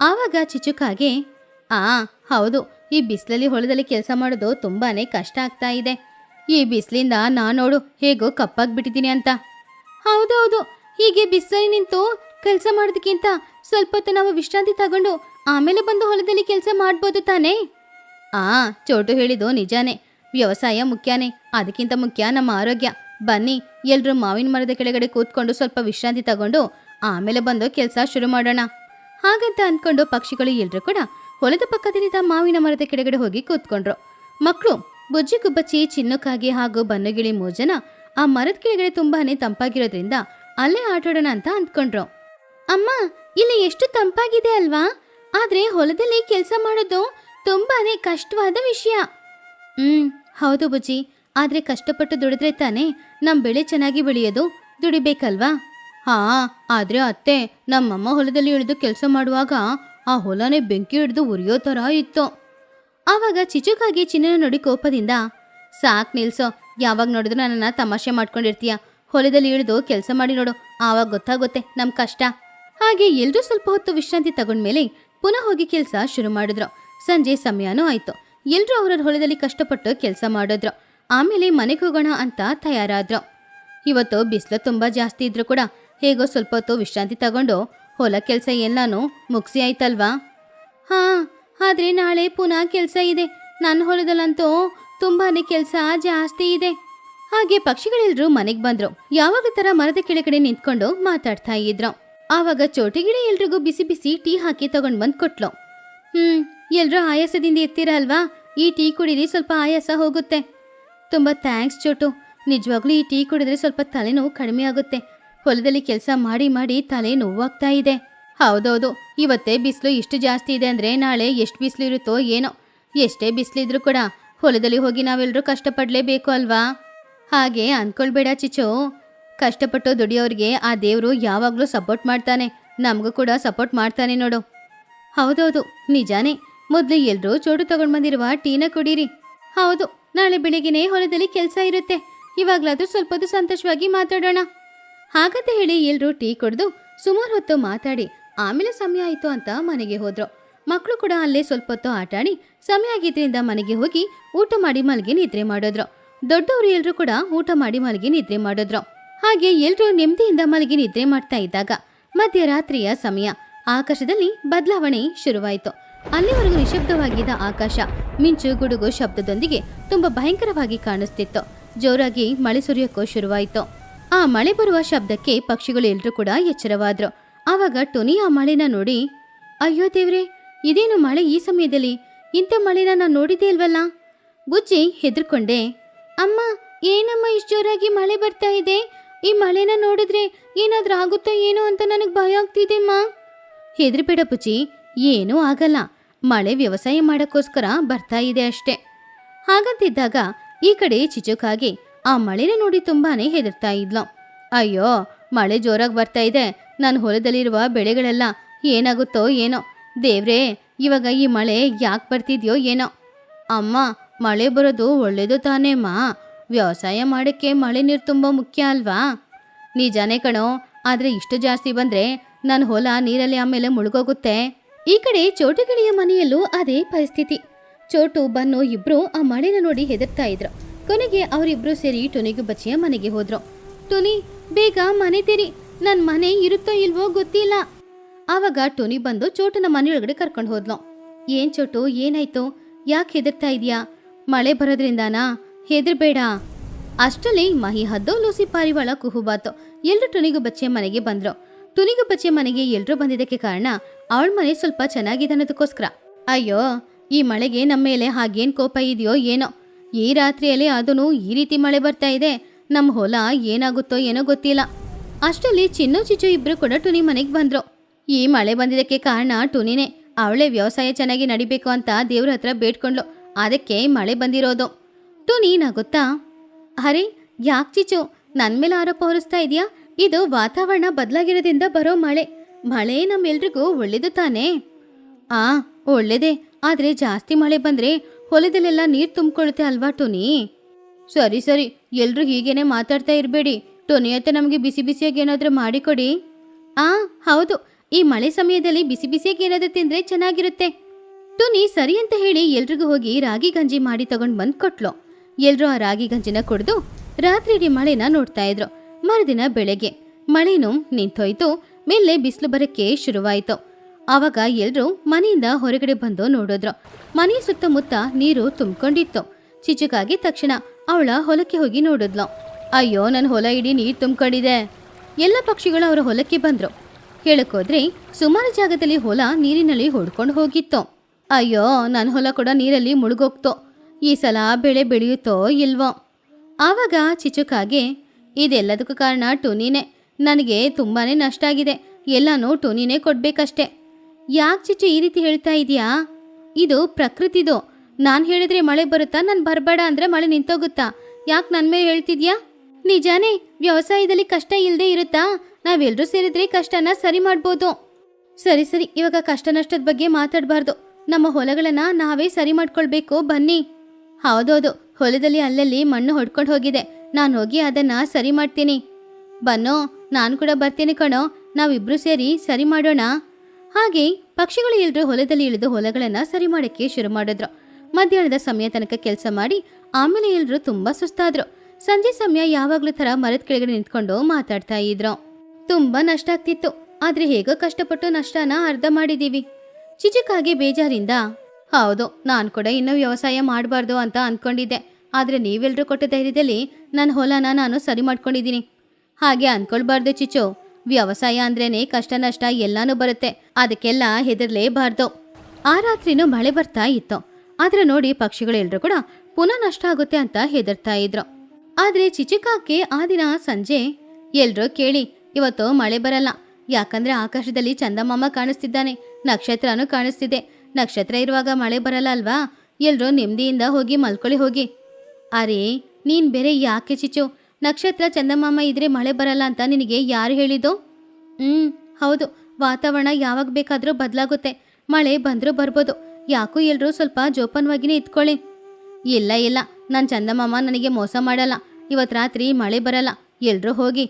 ಆವಾಗ ಚಿಚುಕಾಗೆ, ಆ, ಹೌದು. ಈ ಬಿಸಿಲಲ್ಲಿ ಹೊಲದಲ್ಲಿ ಕೆಲಸ ಮಾಡೋದು ತುಂಬಾನೇ ಕಷ್ಟ ಆಗ್ತಾ ಇದೆ. ಈ ಬಿಸಿಲಿಂದ ನಾ ನೋಡು ಹೇಗೋ ಕಪ್ಪಾಗ್ಬಿಟ್ಟಿದ್ದೀನಿ ಅಂತ. ಹೌದೌದು, ಹೀಗೆ ಬಿಸಿಲಲ್ಲಿ ನಿಂತು ಕೆಲಸ ಮಾಡೋದಕ್ಕಿಂತ ಸ್ವಲ್ಪ ಹೊತ್ತು ನಾವು ವಿಶ್ರಾಂತಿ ತಗೊಂಡು ಆಮೇಲೆ ಬಂದು ಹೊಲದಲ್ಲಿ ಕೆಲಸ ಮಾಡ್ಬೋದು ತಾನೇ? ಆ, ಚೋಟು ಹೇಳಿದ್ದು ನಿಜಾನೇ. ವ್ಯವಸಾಯ ಮುಖ್ಯನೇ, ಅದಕ್ಕಿಂತ ಮುಖ್ಯ ನಮ್ಮ ಆರೋಗ್ಯ. ಬನ್ನಿ ಎಲ್ಲರೂ ಮಾವಿನ ಮರದ ಕೆಳಗಡೆ ಕೂತ್ಕೊಂಡು ಸ್ವಲ್ಪ ವಿಶ್ರಾಂತಿ ತಗೊಂಡು ಆಮೇಲೆ ಬಂದು ಕೆಲಸ ಶುರು ಮಾಡೋಣ. ಹಾಗಂತ ಅಂದ್ಕೊಂಡು ಪಕ್ಷಿಗಳು ಎಲ್ಲರೂ ಕೂಡ ಹೊಲದ ಪಕ್ಕದಲ್ಲಿದ್ದ ಮಾವಿನ ಮರದ ಕೆಳಗಡೆ ಹೋಗಿ ಕೂತ್ಕೊಂಡ್ರು. ಮಕ್ಕಳು ಬುಜ್ಜಿ ಗುಬ್ಬಚ್ಚಿ ಚಿನ್ನುಕಾಗಿ ಹಾಗೂ ಬನ್ನಗಿಳಿ ಮೋಜನ ಆ ಮರದ ಕೆಳಗಡೆ ತುಂಬಾನೇ ತಂಪಾಗಿರೋದ್ರಿಂದ ಅಲ್ಲೇ ಆಟಾಡೋಣ ಅಂತ ಅಂದ್ಕೊಂಡ್ರು. ಅಮ್ಮ, ಇಲ್ಲಿ ಎಷ್ಟು ತಂಪಾಗಿದೆ ಅಲ್ವಾ? ಆದ್ರೆ ಹೊಲದಲ್ಲಿ ಕೆಲಸ ಮಾಡೋದು ತುಂಬಾನೇ ಕಷ್ಟವಾದ ವಿಷಯ. ಹ್ಮ್, ಹೌದು ಬುಜ್ಜಿ. ಆದ್ರೆ ಕಷ್ಟಪಟ್ಟು ದುಡಿದ್ರೆ ತಾನೇ ನಮ್ ಬೆಳೆ ಚೆನ್ನಾಗಿ ಬೆಳೆಯೋದು ದುಡಿಬೇಕಲ್ವಾ? ಹಾ, ಆದ್ರೆ ಅತ್ತೆ, ನಮ್ಮಮ್ಮ ಹೊಲದಲ್ಲಿ ಇಳಿದು ಕೆಲಸ ಮಾಡುವಾಗ ಆ ಹೊಲನೇ ಬೆಂಕಿ ಹಿಡಿದು ಉರಿಯೋ ಥರ ಇತ್ತು. ಆವಾಗ ಚಿಚುಕಾಗಿ ಚಿನ್ನನ ನೋಡಿ ಕೋಪದಿಂದ, ಸಾಕ್ ನಿಲ್ಸೋ, ಯಾವಾಗ ನೋಡಿದ್ರು ನನ್ನನ್ನ ತಮಾಷೆ ಮಾಡ್ಕೊಂಡಿರ್ತೀಯ. ಹೊಲದಲ್ಲಿ ಇಳಿದು ಕೆಲಸ ಮಾಡಿ ನೋಡು, ಆವಾಗ ಗೊತ್ತಾಗುತ್ತೆ ನಮ್ ಕಷ್ಟ. ಹಾಗೆ ಎಲ್ರೂ ಸ್ವಲ್ಪ ಹೊತ್ತು ವಿಶ್ರಾಂತಿ ತಗೊಂಡ್ಮೇಲೆ ಪುನಃ ಹೋಗಿ ಕೆಲಸ ಶುರು ಮಾಡಿದ್ರು. ಸಂಜೆ ಸಮಯನೂ ಆಯ್ತು. ಎಲ್ರೂ ಅವರ ಹೊಲದಲ್ಲಿ ಕಷ್ಟಪಟ್ಟು ಕೆಲಸ ಮಾಡಿದ್ರು. ಆಮೇಲೆ ಮನೆಗೆ ಹೋಗೋಣ ಅಂತ ತಯಾರಾದ್ರು. ಇವತ್ತು ಬಿಸಿಲು ತುಂಬಾ ಜಾಸ್ತಿ ಇದ್ರು ಕೂಡ ಹೇಗೋ ಸ್ವಲ್ಪ ಹೊತ್ತು ವಿಶ್ರಾಂತಿ ತಗೊಂಡು ಹೊಲ ಕೆಲಸ ಎಲ್ಲಾನು ಮುಗಿಸಿ ಆಯ್ತಲ್ವಾ? ಹಾ, ಆದ್ರೆ ನಾಳೆ ಪುನಃ ಕೆಲಸ ಇದೆ. ನನ್ನ ಹೊಲದಲ್ಲಂತೂ ತುಂಬಾ ಕೆಲಸ ಜಾಸ್ತಿ ಇದೆ. ಹಾಗೆ ಪಕ್ಷಿಗಳೆಲ್ಲರೂ ಮನೆಗೆ ಬಂದರು. ಯಾವಾಗ ಥರ ಮರದ ಕೆಳಗಡೆ ನಿಂತ್ಕೊಂಡು ಮಾತಾಡ್ತಾ ಇದ್ರು. ಆವಾಗ ಚೋಟಿಗಿಳಿ ಎಲ್ರಿಗೂ ಬಿಸಿ ಬಿಸಿ ಟೀ ಹಾಕಿ ತಗೊಂಡ್ ಬಂದು ಕೊಟ್ಲು. ಹ್ಮ್ ಎಲ್ಲರೂ ಆಯಾಸದಿಂದ ಇರ್ತೀರ ಅಲ್ವಾ? ಈ ಟೀ ಕುಡೀರಿ ಸ್ವಲ್ಪ ಆಯಾಸ ಹೋಗುತ್ತೆ. ತುಂಬಾ ಥ್ಯಾಂಕ್ಸ್ ಚೋಟು. ನಿಜವಾಗ್ಲೂ ಈ ಟೀ ಕುಡಿದ್ರೆ ಸ್ವಲ್ಪ ತಲೆನೋವು ಕಡಿಮೆ ಆಗುತ್ತೆ. ಹೊಲದಲ್ಲಿ ಕೆಲಸ ಮಾಡಿ ಮಾಡಿ ತಲೆ ನೋವಾಗ್ತಾ ಇದೆ. ಹೌದೌದು, ಇವತ್ತೇ ಬಿಸಿಲು ಇಷ್ಟು ಜಾಸ್ತಿ ಇದೆ ಅಂದರೆ ನಾಳೆ ಎಷ್ಟು ಬಿಸಿಲು ಇರುತ್ತೋ ಏನೋ. ಎಷ್ಟೇ ಬಿಸಿಲಿದ್ರು ಕೂಡ ಹೊಲದಲ್ಲಿ ಹೋಗಿ ನಾವೆಲ್ಲರೂ ಕಷ್ಟಪಡಲೇಬೇಕು ಅಲ್ವಾ? ಹಾಗೆ ಅಂದ್ಕೊಳ್ಬೇಡ ಚಿಚು ಕಷ್ಟಪಟ್ಟು ದುಡಿಯೋರಿಗೆ ಆ ದೇವರು ಯಾವಾಗಲೂ ಸಪೋರ್ಟ್ ಮಾಡ್ತಾನೆ. ನಮಗೂ ಕೂಡ ಸಪೋರ್ಟ್ ಮಾಡ್ತಾನೆ ನೋಡು. ಹೌದೌದು, ನಿಜಾನೇ. ಮೊದಲು ಎಲ್ಲರೂ ಚೋಡು ತಗೊಂಡು ಬಂದಿರುವ ಟೀನ ಕುಡೀರಿ. ಹೌದು, ನಾಳೆ ಬೆಳಿಗ್ಗೆನೇ ಹೊಲದಲ್ಲಿ ಕೆಲಸ ಇರುತ್ತೆ. ಇವಾಗಲಾದ್ರೂ ಸ್ವಲ್ಪದು ಸಂತೋಷವಾಗಿ ಮಾತಾಡೋಣ. ಹಾಗಂತ ಹೇಳಿ ಎಲ್ಲರೂ ಟೀ ಕುಡಿದು ಸುಮಾರು ಹೊತ್ತು ಮಾತಾಡಿ ಆಮೇಲೆ ಸಮಯ ಆಯಿತು ಅಂತ ಮನೆಗೆ ಹೋದ್ರು. ಮಕ್ಕಳು ಕೂಡ ಅಲ್ಲೇ ಸ್ವಲ್ಪ ಹೊತ್ತು ಆಟಾಡಿ ಸಮಯ ಆಗಿದ್ದರಿಂದ ಮನೆಗೆ ಹೋಗಿ ಊಟ ಮಾಡಿ ಮಲಗಿ ನಿದ್ರೆ ಮಾಡಿದ್ರು. ದೊಡ್ಡವರು ಎಲ್ಲರೂ ಕೂಡ ಊಟ ಮಾಡಿ ಮಲಗಿ ನಿದ್ರೆ ಮಾಡಿದ್ರು. ಹಾಗೆ ಎಲ್ಲರೂ ನೆಮ್ಮದಿಯಿಂದ ಮಲಗಿ ನಿದ್ರೆ ಮಾಡ್ತಾ ಇದ್ದಾಗ ಮಧ್ಯರಾತ್ರಿಯ ಸಮಯ. ಆಕಾಶದಲ್ಲಿ ಬದಲಾವಣೆ ಶುರುವಾಯಿತು. ಅಲ್ಲಿವರೆಗೂ ನಿಶಬ್ದವಾಗಿದ್ದ ಆಕಾಶ ಮಿಂಚು ಗುಡುಗು ಶಬ್ದದೊಂದಿಗೆ ತುಂಬಾ ಭಯಂಕರವಾಗಿ ಕಾಣಿಸ್ತಿತ್ತು. ಜೋರಾಗಿ ಮಳೆ ಸುರಿಯೋಕ್ಕೂ ಶುರುವಾಯಿತು. ಆ ಮಳೆ ಬರುವ ಶಬ್ದಕ್ಕೆ ಪಕ್ಷಿಗಳು ಎಲ್ರೂ ಕೂಡ ಎಚ್ಚರವಾದ್ರು. ಆವಾಗ ಟೊನಿ ಆ ಮಳೆನ ನೋಡಿ, ಅಯ್ಯೋ ದೇವ್ರೆ, ಇದೇನು ಮಳೆ ಈ ಸಮಯದಲ್ಲಿ? ಇಂಥ ಮಳೆನ ನಾನು ನೋಡಿದ್ದೇ ಇಲ್ವಲ್ಲ? ಬುಜ್ಜಿ ಹೆದರ್ಕೊಂಡೆ, ಅಮ್ಮ, ಏನಮ್ಮ ಇಷ್ಟು ಜೋರಾಗಿ ಮಳೆ ಬರ್ತಾ ಇದೆ? ಈ ಮಳೆನ ನೋಡಿದ್ರೆ ಏನಾದ್ರೂ ಆಗುತ್ತೋ ಏನೋ ಅಂತ ನನಗೆ ಭಯ ಆಗ್ತಿದೆಮ್ಮ ಹೆದರ್ಬೇಡ ಬುಜ್ಜಿ, ಏನೂ ಆಗಲ್ಲ. ಮಳೆ ವ್ಯವಸಾಯ ಮಾಡೋಕ್ಕೋಸ್ಕರ ಬರ್ತಾ ಇದೆ ಅಷ್ಟೆ. ಹಾಗಂತಿದ್ದಾಗ ಈ ಕಡೆ ಚಿಚುಕಾಗಿ ಆ ಮಳೆನ ನೋಡಿ ತುಂಬಾನೇ ಹೆದರ್ತಾ ಇದ್ಲು. ಅಯ್ಯೋ, ಮಳೆ ಜೋರಾಗಿ ಬರ್ತಾ ಇದೆ. ನನ್ನ ಹೊಲದಲ್ಲಿರುವ ಬೆಳೆಗಳೆಲ್ಲ ಏನಾಗುತ್ತೋ ಏನೋ. ದೇವ್ರೇ, ಇವಾಗ ಈ ಮಳೆ ಯಾಕೆ ಬರ್ತಿದ್ಯೋ ಏನೋ. ಅಮ್ಮ, ಮಳೆ ಬರೋದು ಒಳ್ಳೇದು ಮಾ. ವ್ಯವಸಾಯ ಮಾಡೋಕ್ಕೆ ಮಳೆ ನೀರು ತುಂಬ ಮುಖ್ಯ ಅಲ್ವಾ? ನಿಜಾನೇ ಕಣೋ, ಆದರೆ ಇಷ್ಟು ಜಾಸ್ತಿ ಬಂದರೆ ನನ್ನ ಹೊಲ ನೀರಲ್ಲಿ ಆಮೇಲೆ ಮುಳುಗೋಗುತ್ತೆ. ಈ ಕಡೆ ಚೋಟುಗಳಿಯ ಮನೆಯಲ್ಲೂ ಅದೇ ಪರಿಸ್ಥಿತಿ. ಚೋಟು, ಬನ್ನು ಇಬ್ಬರು ಆ ಮಳೆನ ನೋಡಿ ಹೆದರ್ತಾ ಇದ್ರು. ಕೊನೆಗೆ ಅವರಿಬ್ಬರು ಸೇರಿ ಟೊನಿಗೂ ಬಚ್ಚಿಯ ಮನೆಗೆ ಹೋದ್ರು. ಟೊನಿ, ಬೇಗ ಮನೆ ತೆರಿ. ನನ್ನ ಮನೆ ಇರುತ್ತೋ ಇಲ್ವೋ ಗೊತ್ತಿಲ್ಲ. ಆವಾಗ ಟೊನಿ ಬಂದು ಚೋಟನ ಮನೆಯೊಳಗಡೆ ಕರ್ಕೊಂಡು ಹೋದ್ಲು. ಏನ್ ಚೋಟು, ಏನಾಯ್ತು? ಯಾಕೆ ಹೆದರ್ತಾ ಇದೀಯಾ? ಮಳೆ ಬರೋದ್ರಿಂದಾನಾ? ಹೆದರ್ಬೇಡ. ಅಷ್ಟರಲ್ಲಿ ಮಹಿ ಹದ್ದೋ ಲೂಸಿ ಪಾರಿವಾಳ ಕುಹುಬಾತು ಎಲ್ರು ಟುನಿಗು ಬಚ್ಚೆ ಮನೆಗೆ ಬಂದ್ರು. ಟುನಿಗು ಬಚ್ಚೆ ಮನೆಗೆ ಎಲ್ಲರೂ ಬಂದಿದ್ದಕ್ಕೆ ಕಾರಣ ಅವಳ ಮನೆ ಸ್ವಲ್ಪ ಚೆನ್ನಾಗಿದೆ ಅನ್ನೋದಕ್ಕೋಸ್ಕರ ಅಯ್ಯೋ, ಈ ಮಳೆಗೆ ನಮ್ಮ ಮೇಲೆ ಹಾಗೇನ್ ಕೋಪ ಇದೆಯೋ ಏನೋ? ಈ ರಾತ್ರಿಯಲ್ಲಿ ಅದೂ ಈ ರೀತಿ ಮಳೆ ಬರ್ತಾ ಇದೆ. ನಮ್ಮ ಹೊಲ ಏನಾಗುತ್ತೋ ಏನೋ ಗೊತ್ತಿಲ್ಲ. ಅಷ್ಟರಲ್ಲಿ ಚಿನ್ನು ಚಿಚ್ಚು ಇಬ್ಬರು ಕೂಡ ಟುನಿ ಮನೆಗೆ ಬಂದರು. ಈ ಮಳೆ ಬಂದಿದ್ದಕ್ಕೆ ಕಾರಣ ಟುನಿನೇ. ಅವಳೇ ವ್ಯವಸಾಯ ಚೆನ್ನಾಗಿ ನಡಿಬೇಕು ಅಂತ ದೇವ್ರ ಹತ್ರ ಬೇಡ್ಕೊಂಡ್ಲು ಅದಕ್ಕೆ ಮಳೆ ಬಂದಿರೋದು. ಟುನಿ ನಗುತ್ತಾ, ಅರೆ, ಯಾಕೆ ಚಿಚ್ಚು? ನನ್ನ ಮೇಲೆ ಆರೋಪ ಹೊರಿಸ್ತಾ ಇದೆಯಾ? ಇದು ವಾತಾವರಣ ಬದಲಾಗಿರೋದ್ರಿಂದ ಬರೋ ಮಳೆ. ಮಳೆ ನಮ್ಮೆಲ್ರಿಗೂ ಒಳ್ಳೇದು ತಾನೇ? ಆ, ಒಳ್ಳೇದೇ. ಆದರೆ ಜಾಸ್ತಿ ಮಳೆ ಬಂದ್ರೆ ಹೊಲದಲ್ಲೆಲ್ಲ ನೀರು ತುಂಬಿಕೊಳ್ಳುತ್ತೆ ಅಲ್ವಾ, ಟೋನಿ? ಸರಿ ಸರಿ. ಎಲ್ಲರೂ ಹೀಗೇನೆ ಮಾತಾಡ್ತಾ ಇರಬೇಡಿ. ಟೋನಿ ಅತ್ತೆ ನಮಗೆ ಬಿಸಿ ಬಿಸಿಯಾಗಿ ಏನಾದರೂ ಮಾಡಿಕೊಡಿ. ಆ, ಹೌದು. ಈ ಮಳೆ ಸಮಯದಲ್ಲಿ ಬಿಸಿ ಬಿಸಿಯಾಗಿ ಏನಾದರೂ ತಿಂದರೆ ಚೆನ್ನಾಗಿರುತ್ತೆ. ಟೋನಿ, ಸರಿ ಅಂತ ಹೇಳಿ ಎಲ್ರಿಗೂ ಹೋಗಿ ರಾಗಿ ಗಂಜಿ ಮಾಡಿ ತಗೊಂಡು ಬಂದು ಕೊಟ್ಲು. ಎಲ್ಲರೂ ಆ ರಾಗಿ ಗಂಜಿನ ಕುಡಿದು ರಾತ್ರಿ ಇಡೀ ಮಳೆನ ನೋಡ್ತಾ ಇದ್ರು. ಮರುದಿನ ಬೆಳಗ್ಗೆ ಮಳೆನೂ ನಿಂತೋಯ್ತು. ಮೇಲೆ ಬಿಸಿಲು ಬರಕ್ಕೆ ಶುರುವಾಯ್ತು. ಆವಾಗ ಎಲ್ಲರೂ ಮನೆಯಿಂದ ಹೊರಗಡೆ ಬಂದು ನೋಡಿದ್ರು. ಮನೆಯ ಸುತ್ತಮುತ್ತ ನೀರು ತುಂಬಿಕೊಂಡಿತ್ತು. ಚಿಚುಕಾಗಿ ತಕ್ಷಣ ಅವಳ ಹೊಲಕ್ಕೆ ಹೋಗಿ ನೋಡಿದ್ಲು. ಅಯ್ಯೋ ನನ್ನ ಹೊಲ ಇಡೀ ನೀರು ತುಂಬಿಕೊಂಡಿದೆ. ಎಲ್ಲ ಪಕ್ಷಿಗಳು ಅವರ ಹೊಲಕ್ಕೆ ಬಂದರು. ಹೇಳಕ್ಕೋದ್ರೆ ಸುಮಾರು ಜಾಗದಲ್ಲಿ ಹೊಲ ನೀರಿನಲ್ಲಿ ಹೊಡ್ಕೊಂಡು ಹೋಗಿತ್ತು. ಅಯ್ಯೋ ನನ್ನ ಹೊಲ ಕೂಡ ನೀರಲ್ಲಿ ಮುಳುಗೋಗ್ತೋ. ಈ ಸಲ ಬೆಳೆ ಬೆಳೆಯುತ್ತೋ ಇಲ್ವೋ? ಆವಾಗ ಚಿಚುಕಾಗೆ, ಇದೆಲ್ಲದಕ್ಕೂ ಕಾರಣ ಟುನಿನೇ. ನನಗೆ ತುಂಬಾ ನಷ್ಟ ಆಗಿದೆ. ಎಲ್ಲನೂ ಟುನಿನೇ ಕೊಡ್ಬೇಕಷ್ಟೆ. ಯಾಕೆ ಚಿಚ್ಚು ಈ ರೀತಿ ಹೇಳ್ತಾ ಇದೆಯಾ? ಇದು ಪ್ರಕೃತಿದು. ನಾನು ಹೇಳಿದ್ರೆ ಮಳೆ ಬರುತ್ತಾ? ನಾನು ಬರಬೇಡ ಅಂದರೆ ಮಳೆ ನಿಂತೋಗುತ್ತಾ? ಯಾಕೆ ನನ್ನ ಮೇಲೆ ಹೇಳ್ತಿದ್ಯಾ? ನಿಜಾನೇ, ವ್ಯವಸಾಯದಲ್ಲಿ ಕಷ್ಟ ಇಲ್ಲದೆ ಇರುತ್ತಾ? ನಾವೆಲ್ಲರೂ ಸೇರಿದ್ರೆ ಕಷ್ಟನ ಸರಿ ಮಾಡ್ಬೋದು. ಸರಿ ಸರಿ, ಇವಾಗ ಕಷ್ಟ ನಷ್ಟದ ಬಗ್ಗೆ ಮಾತಾಡಬಾರ್ದು. ನಮ್ಮ ಹೊಲಗಳನ್ನು ನಾವೇ ಸರಿ ಮಾಡ್ಕೊಳ್ಬೇಕು, ಬನ್ನಿ. ಹೌದೌದು, ಹೊಲದಲ್ಲಿ ಅಲ್ಲಲ್ಲಿ ಮಣ್ಣು ಹೊಡ್ಕೊಂಡು ಹೋಗಿದೆ. ನಾನು ಹೋಗಿ ಅದನ್ನು ಸರಿ ಮಾಡ್ತೀನಿ. ಬನ್ನೋ, ನಾನು ಕೂಡ ಬರ್ತೀನಿ ಕಣೋ. ನಾವಿಬ್ರು ಸೇರಿ ಸರಿ ಮಾಡೋಣ. ಹಾಗೆ ಪಕ್ಷಿಗಳು ಎಲ್ರು ಹೊಲದಲ್ಲಿ ಇಳಿದು ಹೊಲಗಳನ್ನ ಸರಿ ಮಾಡಕ್ಕೆ ಶುರು ಮಾಡಿದ್ರು. ಮಧ್ಯಾಹ್ನದ ಸಮಯ ತನಕ ಕೆಲಸ ಮಾಡಿ ಆಮೇಲೆ ಎಲ್ರು ತುಂಬಾ ಸುಸ್ತಾದ್ರು. ಸಂಜೆ ಸಮಯ ಯಾವಾಗ್ಲೂ ತರ ಮರದ ಕೆಳಗಡೆ ನಿಂತ್ಕೊಂಡು ಮಾತಾಡ್ತಾ ಇದ್ರು. ತುಂಬಾ ನಷ್ಟ ಆಗ್ತಿತ್ತು. ಆದ್ರೆ ಹೇಗೋ ಕಷ್ಟಪಟ್ಟು ನಷ್ಟನ ಅರ್ಧ ಮಾಡಿದೀವಿ. ಚಿಚಕಾಗಿ ಬೇಜಾರಿಂದ, ಹೌದು, ನಾನು ಕೂಡ ಇನ್ನೂ ವ್ಯವಸಾಯ ಮಾಡಬಾರ್ದು ಅಂತ ಅಂದ್ಕೊಂಡಿದ್ದೆ ಆದರೆ ನೀವೆಲ್ಲರೂ ಕೊಟ್ಟ ಧೈರ್ಯದಲ್ಲಿ ನನ್ನ ಹೊಲನ ನಾನು ಸರಿ ಮಾಡ್ಕೊಂಡಿದ್ದೀನಿ. ಹಾಗೆ ಅನ್ಕೊಳ್ಬಾರ್ದು ಚಿಚು ವ್ಯವಸಾಯ ಅಂದ್ರೇನೆ ಕಷ್ಟ ನಷ್ಟ ಎಲ್ಲಾನು ಬರುತ್ತೆ. ಅದಕ್ಕೆಲ್ಲ ಹೆದರ್ಲೇಬಾರ್ದು. ಆ ರಾತ್ರಿನೂ ಮಳೆ ಬರ್ತಾ ಇತ್ತು. ಆದ್ರೆ ನೋಡಿ ಪಕ್ಷಿಗಳೆಲ್ಲರೂ ಕೂಡ ಪುನಃ ನಷ್ಟ ಆಗುತ್ತೆ ಅಂತ ಹೆದರ್ತಾ ಇದ್ರು. ಆದ್ರೆ ಚಿಚಿಕಾಕೆ ಆ ದಿನ ಸಂಜೆ ಎಲ್ರೂ ಕೇಳಿ, ಇವತ್ತು ಮಳೆ ಬರಲ್ಲ. ಯಾಕಂದ್ರೆ ಆಕಾಶದಲ್ಲಿ ಚಂದಮಾಮ ಕಾಣಿಸ್ತಿದ್ದಾನೆ. ನಕ್ಷತ್ರನೂ ಕಾಣಿಸ್ತಿದೆ. ನಕ್ಷತ್ರ ಇರುವಾಗ ಮಳೆ ಬರಲ್ಲ ಅಲ್ವಾ ಎಲ್ರೂ ನೆಮ್ಮದಿಯಿಂದ ಹೋಗಿ ಮಲ್ಕೊಳ್ಳಿ ಹೋಗಿ. ಅರೇ, ನೀನ್ ಬೇರೆ ಯಾಕೆ ಚಿಚು ನಕ್ಷತ್ರ ಚಂದಮಾಮ ಇದ್ರೆ ಮಳೆ ಬರಲ್ಲ ಅಂತ ನಿನಗೆ ಯಾರು ಹೇಳಿದ್ದು? ಹ್ಮ್, ಹೌದು. ವಾತಾವರಣ ಯಾವಾಗ ಬೇಕಾದರೂ ಬದಲಾಗುತ್ತೆ. ಮಳೆ ಬಂದರೂ ಬರ್ಬೋದು. ಯಾಕೂ ಎಲ್ಲರೂ ಸ್ವಲ್ಪ ಜೋಪಾನವಾಗಿನೇ ಇತ್ಕೊಳ್ಳಿ. ಇಲ್ಲ ಇಲ್ಲ. ನನ್ನ ಚಂದಮಾಮ ನನಗೆ ಮೋಸ ಮಾಡಲ್ಲ. ಇವತ್ತು ರಾತ್ರಿ ಮಳೆ ಬರಲ್ಲ. ಎಲ್ಲರೂ ಹೋಗಿ.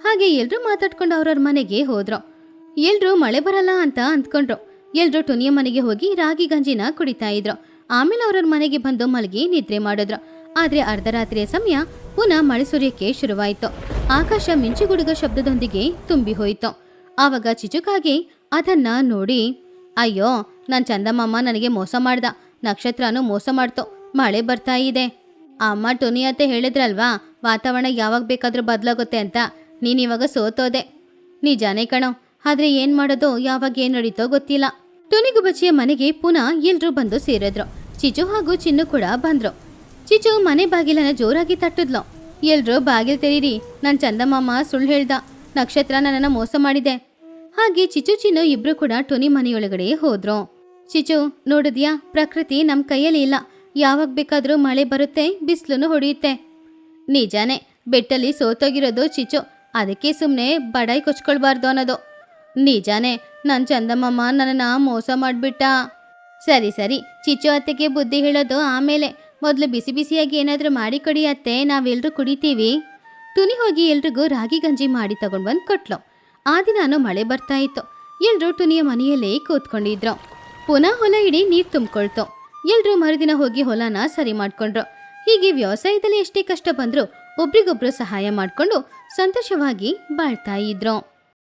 ಹಾಗೆ ಎಲ್ಲರೂ ಮಾತಾಡ್ಕೊಂಡು ಅವ್ರವ್ರ ಮನೆಗೆ ಹೋದ್ರು. ಎಲ್ಲರೂ ಮಳೆ ಬರಲ್ಲ ಅಂತ ಅಂದ್ಕೊಂಡ್ರು. ಎಲ್ಲರೂ ಟುನಿಯ ಮನೆಗೆ ಹೋಗಿ ರಾಗಿ ಗಂಜಿನ ಕುಡಿತಾ ಇದ್ರು. ಆಮೇಲೆ ಅವ್ರವ್ರ ಮನೆಗೆ ಬಂದು ಮಲಗಿ ನಿದ್ರೆ ಮಾಡಿದ್ರು. ಆದ್ರೆ ಅರ್ಧರಾತ್ರಿಯ ಸಮಯ ಪುನಃ ಮಳೆ ಸುರಿಯಕ್ಕೆ ಶುರುವಾಯಿತು. ಆಕಾಶ ಮಿಂಚುಗುಡುಗ ಶಬ್ದದೊಂದಿಗೆ ತುಂಬಿ ಹೋಯಿತು. ಆವಾಗ ಚಿಚುಕಾಗಿ ಅದನ್ನ ನೋಡಿ, ಅಯ್ಯೋ ನನ್ನ ಚಂದಮ್ಮಮ್ಮ ನನಗೆ ಮೋಸ ಮಾಡ್ದ. ನಕ್ಷತ್ರನೂ ಮೋಸ ಮಾಡ್ತು. ಮಳೆ ಬರ್ತಾ ಇದೆ. ಅಮ್ಮ ಟುನಿ ಅಂತ ಹೇಳಿದ್ರಲ್ವಾ, ವಾತಾವರಣ ಯಾವಾಗ ಬೇಕಾದರೂ ಬದಲಾಗುತ್ತೆ ಅಂತ. ನೀನು ಇವಾಗ ಸೋತೋದೆ. ನಿಜಾನೇ ಕಣೋ. ಆದರೆ ಏನು ಮಾಡೋದು? ಯಾವಾಗ ಏನು ನಡೀತೋ ಗೊತ್ತಿಲ್ಲ. ಟುನಿಗುಬಚ್ಚಿಯ ಮನೆಗೆ ಪುನಃ ಎಲ್ಲರೂ ಬಂದು ಸೇರಿದ್ರು. ಚಿಚು ಹಾಗೂ ಚಿನ್ನು ಕೂಡ ಬಂದ್ರು. ಚಿಚು ಮನೆ ಬಾಗಿಲನ್ನ ಜೋರಾಗಿ ತಟ್ಟಿದ್ಲು. ಎಲ್ರೂ ಬಾಗಿಲು ತೆರೀರಿ, ನನ್ ಚಂದಮಾಮ ಸುಳ್ಳು ಹೇಳ್ದ. ನಕ್ಷತ್ರ ನನ್ನನ್ನು ಮೋಸ ಮಾಡಿದೆ. ಹಾಗೆ ಚಿಚು ಚಿನ್ನು ಇಬ್ರು ಕೂಡ ಟೊನಿ ಮನೆಯೊಳಗಡೆ ಹೋದ್ರು. ಚಿಚು ನೋಡಿದ್ಯಾ? ಪ್ರಕೃತಿ ನಮ್ಮ ಕೈಯಲ್ಲಿ ಇಲ್ಲ. ಯಾವಾಗ ಬೇಕಾದರೂ ಮಳೆ ಬರುತ್ತೆ ಬಿಸ್ಲನ್ನು ಹೊಡೆಯುತ್ತೆ. ನಿಜಾನೇ, ಬೆಟ್ಟಲ್ಲಿ ಸೋತೋಗಿರೋದು ಚಿಚು ಅದಕ್ಕೆ ಸುಮ್ಮನೆ ಬಡಾಯಿ ಕೊಚ್ಕೊಳ್ಬಾರ್ದು ಅನ್ನೋದು. ನಿಜಾನೇ ನನ್ನ ಚಂದಮ್ಮಮ್ಮ ನನ್ನನ್ನು ಮೋಸ ಮಾಡಿಬಿಟ್ಟ. ಸರಿ ಸರಿ ಚಿಚು ಅತ್ತೆಗೆ ಬುದ್ಧಿ ಹೇಳೋದು ಆಮೇಲೆ. ಮೊದಲು ಬಿಸಿ ಬಿಸಿಯಾಗಿ ಏನಾದರೂ ಮಾಡಿ ಕೊಡಿ ಅತ್ತೆ ನಾವೆಲ್ಲರೂ ಕುಡಿತೀವಿ. ತುನಿ ಹೋಗಿ ಎಲ್ರಿಗೂ ರಾಗಿ ಗಂಜಿ ಮಾಡಿ ತಗೊಂಡು ಬಂದು ಕೊಟ್ಲು. ಆ ದಿನಾನು ಮಳೆ ಬರ್ತಾ ಇತ್ತು. ಎಲ್ಲರೂ ಟುನಿಯ ಮನೆಯಲ್ಲೇ ಕೂತ್ಕೊಂಡಿದ್ರು. ಪುನಃ ಹೊಲ ಇಡೀ ನೀರು ತುಂಬಿಕೊಳ್ತು. ಎಲ್ಲರೂ ಮರುದಿನ ಹೋಗಿ ಹೊಲನ ಸರಿ ಮಾಡ್ಕೊಂಡ್ರು. ಹೀಗೆ ವ್ಯವಸಾಯದಲ್ಲಿ ಎಷ್ಟೇ ಕಷ್ಟ ಬಂದರೂ ಒಬ್ರಿಗೊಬ್ರು ಸಹಾಯ ಮಾಡ್ಕೊಂಡು ಸಂತೋಷವಾಗಿ ಬಾಳ್ತಾ ಇದ್ರು.